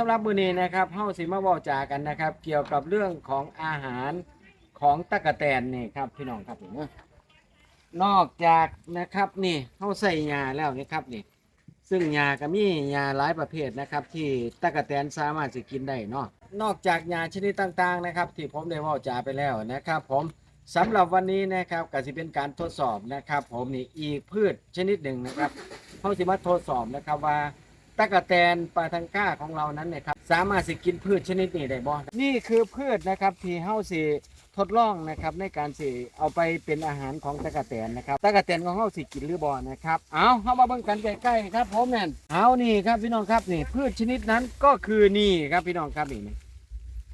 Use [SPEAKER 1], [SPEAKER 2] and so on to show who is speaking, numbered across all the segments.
[SPEAKER 1] สำหรับมื้อนี้นะครับเฮาสิมาเว้าจากันนะครับ เกี่ยวกับเรื่องของอาหารของตะกะแตนนี่ครับพี่น้องครับผมนอะนอกจากนะครับนี่เฮาใส่ยาแล้วนี่ครับนี่ ซึ่งยาก็มียาหลายประเภทนะครับ ที่ตะกะแตนสามารถจะกินได้เนาะนอกจากยาชนิดต่างๆนะครับ ที่ผมได้เว้าจาไปแล้วนะครับผมสำหรับวันนี้นะครับก็สิเป็นการทดสอบนะครับ ผมนี่อีกพืชชนิดหนึ่งนะครับเขาสิมาทดสอบนะครับว่า ตะกะแตนปลาทังก้าของเรานั้นเนี่ยครับสามารถสิกินพืชชนิดนี้ได้บ่นี่คือพืชนะครับที่เฮาสิทดลองนะครับในการสิเอาไปเป็นอาหารของตะกะแตนนะครับตะกะแตนของเฮาสิกินหรือบ่นะครับเอาเฮามาเบิ่งกันใกล้ๆครับผมนั่นเอานี่ครับพี่น้องครับนี่พืชชนิดนั้นก็คือนี่ครับพี่น้องครับนี่นี่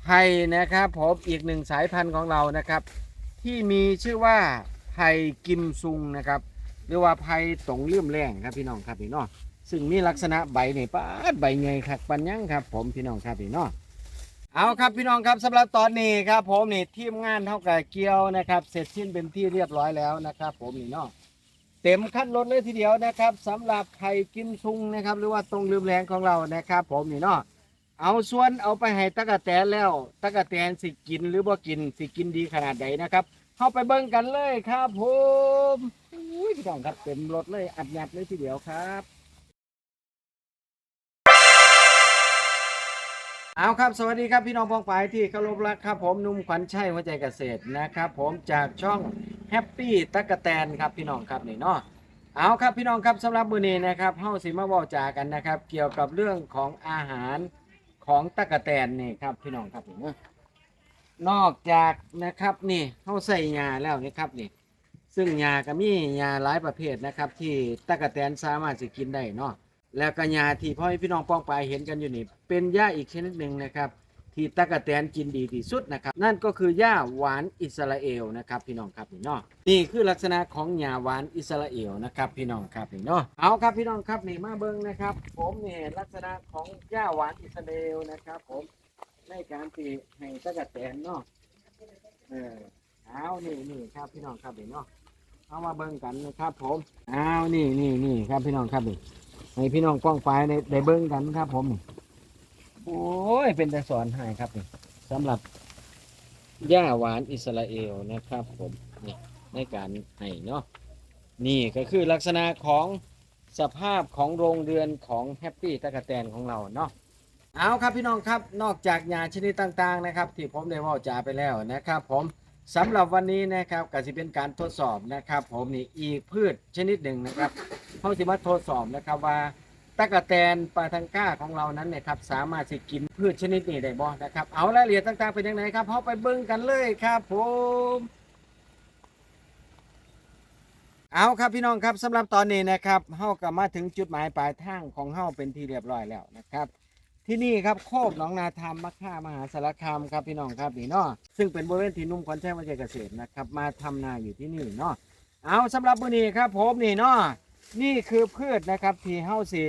[SPEAKER 1] ไผ่นะครับผมอีกหนึ่งสายพันธุ์ของเรานะครับ ที่มีชื่อว่าไผ่กิมซุงนะครับหรือว่าไผ่ตงเลื่อมแรงครับพี่น้องครับพี่น้อง ซึ่งมีลักษณะใบนี่ปาดใบใหญ่ครับปัญญังครับ ผมพี่น้องครับพี่น้องเอาครับพี่น้องครับสำหรับตอนนี้ครับ ผมนี่ทีมงานเท่ากับเกียวนะครับ เสร็จสิ้นเป็นที่เรียบร้อยแล้วนะครับ ผมนี่เนาะเต็มขั้นรถเลยทีเดียวนะครับสำหรับไข่กิมซุงนะครับ หรือว่าตรงลืมแรงของเรานะครับ ผมนี่เนาะเอาส่วนเอาไปให้ตะกะแตนแล้วตะกะแตนสิกินหรือบ่กินสิกินดีขนาดใดนะครับเข้าไปเบิ่งกันเลยครับผมอุ้ยพี่น้องครับเต็มรถเลยอัดยัดเลยทีเดียวครับ เอาครับ สวัสดีครับพี่น้องพ้องปายที่เคารพรักครับผมนุ่มขวัญชัยหัวใจเกษตรนะครับผมจากช่องแฮปปี้ตะกะแตนครับพี่น้องครับนี่เนาะเอาครับพี่น้องครับสำหรับมื้อนี้นะครับเฮาสิมาเว้าจากันนะครับ เกี่ยวกับเรื่องของอาหารของตะกะแตนนี่ครับพี่น้องครับนี่เนาะนอกจากนะครับนี่เฮาใส่ยาแล้วนี่ครับนี่ ซึ่งยาก็มียาหลายประเภทนะครับ ที่ตะกะแตนสามารถสิกินได้เนาะ แล้วก็ยาที่พ่อให้พี่น้องป้องปลายเห็นกันอยู่นี่ เป็นหญ้าอีกชนิดหนึ่งนะครับ ที่ตะกะแตนกินดีที่สุดนะครับ นั่นก็คือหญ้าหวานอิสราเอลนะครับ พี่น้องครับนี่เนาะนี่คือลักษณะของหญ้าหวานอิสราเอลนะครับ พี่น้องครับนี่เนาะเอาครับพี่น้องครับนี่มาเบิ้งนะครับ ผมนี่ลักษณะของหญ้าหวานอิสราเอลนะครับ ผมในการที่ให้ตะกะแตนเนาะเออเอานี่นี่ครับพี่น้องครับนี่เนาะเอามาเบิ้งกันนะครับ ผมเอานี่นี่นี่ครับพี่น้องครับนี่ ให้พี่น้องกว้างไฟได้ได้เบิ้งกันครับ ผมโอ้ยเป็นแต่สอนให้ครับนี่สำหรับหญ้าหวานอิสราเอลนะครับ ผมนี่ในการให้เนาะนี่ก็คือลักษณะของสภาพของโรงเรือนของแฮปปี้ตะกะแตนของเราเนาะเอาครับพี่น้องครับนอกจากยาชนิดต่างๆนะครับ ที่ผมได้ว่าจาไปแล้วนะครับ ผมสำหรับวันนี้นะครับก็จะเป็นการทดสอบนะครับ ผมนี่อีกพืชชนิดหนึ่งนะครับ เขาสิมาทดสอบนะครับว่าตะกะแตนปลาทังก้าของเรานั้นเนี่ยครับสามารถสิกินพืชชนิดนี้ได้บ่นะครับเอารายละเอียดต่างๆเป็นยังไงครับเขาไปเบิ่งกันเลยครับผมเอาครับพี่น้องครับสำหรับตอนนี้นะครับเฮาก็มาถึงจุดหมายปลายทางของเฮาเป็นที่เรียบร้อยแล้วนะครับ ที่นี่ครับโคกหนองนาธรรมมะค่ามหาสารคามครับพี่น้องครับนี่เนาะซึ่งเป็นบริเวณที่นุ่มขวัญชัยวัชเกษตรนะครับมาทำนาอยู่ที่นี่เนาะเอาสำหรับมื้อนี้ครับผมนี่เนาะ นี่คือพืชนะครับที่เฮาสิ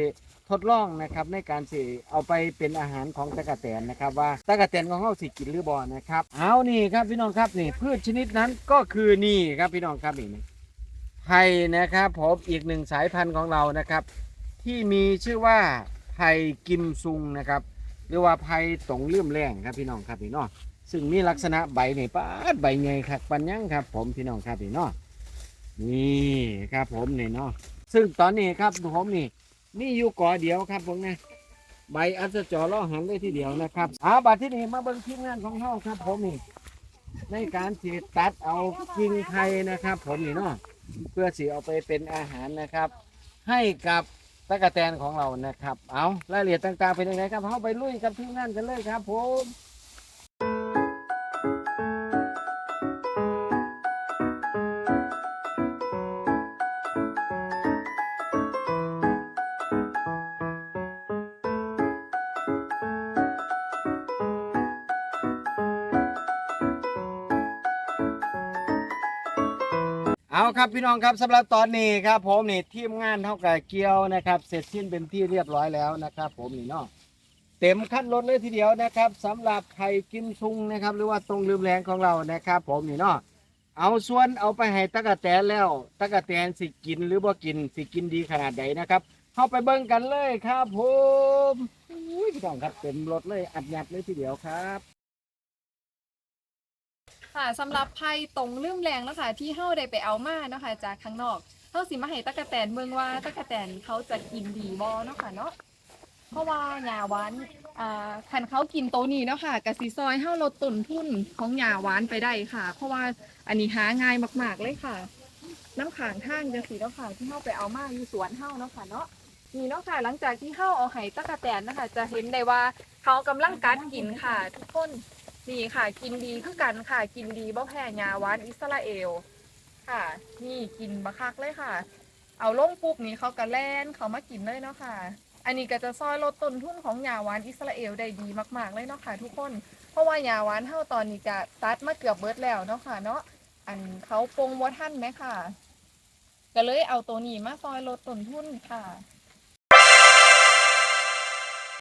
[SPEAKER 1] ทดลองนะครับในการสิเอาไปเป็นอาหารของตะกะแตนนะครับ ว่าตะกะแตนของเฮาสิกินหรือบ่นะครับเอานี่ครับพี่น้องครับนี่พืชชนิดนั้นก็คือนี่ครับพี่น้องครับนี่นี่ไผ่นะครับผมอีกหนึ่งสายพันธุ์ของเรานะครับ ที่มีชื่อว่าไผ่กิมซุงนะครับ หรือว่าไผ่ตงเลื่อมแรงครับพี่น้องครับพี่น้องซึ่งมีลักษณะใบนี่ปาใบใหญ่ครับปัญญังครับ ผมพี่น้องครับพี่น้องนี่ครับผมนี่เนาะ ซึ่งตอนนี้ครับผมนี่นี่อยู่ก่อเดียวครับผมนะใบอัศจรล่อหันได้ทีเดียวนะครับเอาบัดที่นี่มาเบิ่งทีมงานของเฮาครับผมนี่ในการสีตัดเอากิ่งไผ่นะครับ ผมนี่เนาะเพื่อสีเอาไปเป็นอาหารนะครับ ให้กับตะกะแตนของเรานะครับ เอารายละเอียดต่างๆเป็นยังไงครับเฮาไปลุยกับทีมงานกันเลยครับ ผม เอาครับพี่น้องครับสำหรับตอนนี้ครับ ผมนี่ทีมงานเท่ากับเกียวนะครับ เสร็จสิ้นเป็นที่เรียบร้อยแล้วนะครับ ผมนี่เนาะเต็มขั้นรถเลยทีเดียวนะครับสำหรับไข่กิมซุงนะครับ หรือว่าตรงลืมแรงของเรานะครับ ผมนี่เนาะเอาส่วนเอาไปให้ตะกะแตนแล้วตะกะแตนสิกินหรือบ่กินสิกินดีขนาดใดนะครับเข้าไปเบิ่งกันเลยครับ ผมอุ้ยยพี่น้องครับเต็มรถเลยอัดยัดเลยทีเดียวครับ
[SPEAKER 2] ค่ะสำหรับไพ่ตรงลืมแรงแล้วค่ะที่เฮาได้ไปเอามาเนาะค่ะจากข้างนอกเฮาสิมาให้ตะกะแตนเบิ่งว่าตะกะแตนเขาจะกินดีบ่เนาะค่ะเนาะเพราะว่าหญ้าหวานอ่าคันเขากินโตวนี้เนาะค่ะกะสิซอยเฮาลดต้นทุนของหญ้าหวานไปได้ค่ะ เพราะว่าอันนี้หาง่ายมากๆเลยค่ะ น้ำขางทางจังซี่เนาะค่ะที่เฮาไปเอามาอยู่สวนเฮาเนาะค่ะเนาะนี่เนาะค่ะหลังจากที่เฮาเอาให้ตะกะแตนนะคะจะเห็นได้ว่าเขากำลังกัดกินค่ะ ทุกคน นี่ค่ะ กินดีคือกันค่ะ กินดีบ่แพ้ยาหวานอิสราเอล ค่ะ นี่กินบะคักเลยค่ะ เอาลงปุ๊บนี่เขากระแล่นเขามากินเลยเนาะค่ะ อันนี้ก็จะซอยลดต้นทุนของยาหวานอิสราเอลได้ดีมาก ๆเลยเนาะค่ะ ทุกคน เพราะว่ายาหวานเท่าตอนนี้ก็ตัดมาเกือบเบิดแล้วเนาะค่ะเนาะ อันเขาปรงบ่ทันไหมค่ะ ก็เลยเอาตัวนี้มาซอยลดต้นทุนค่ะ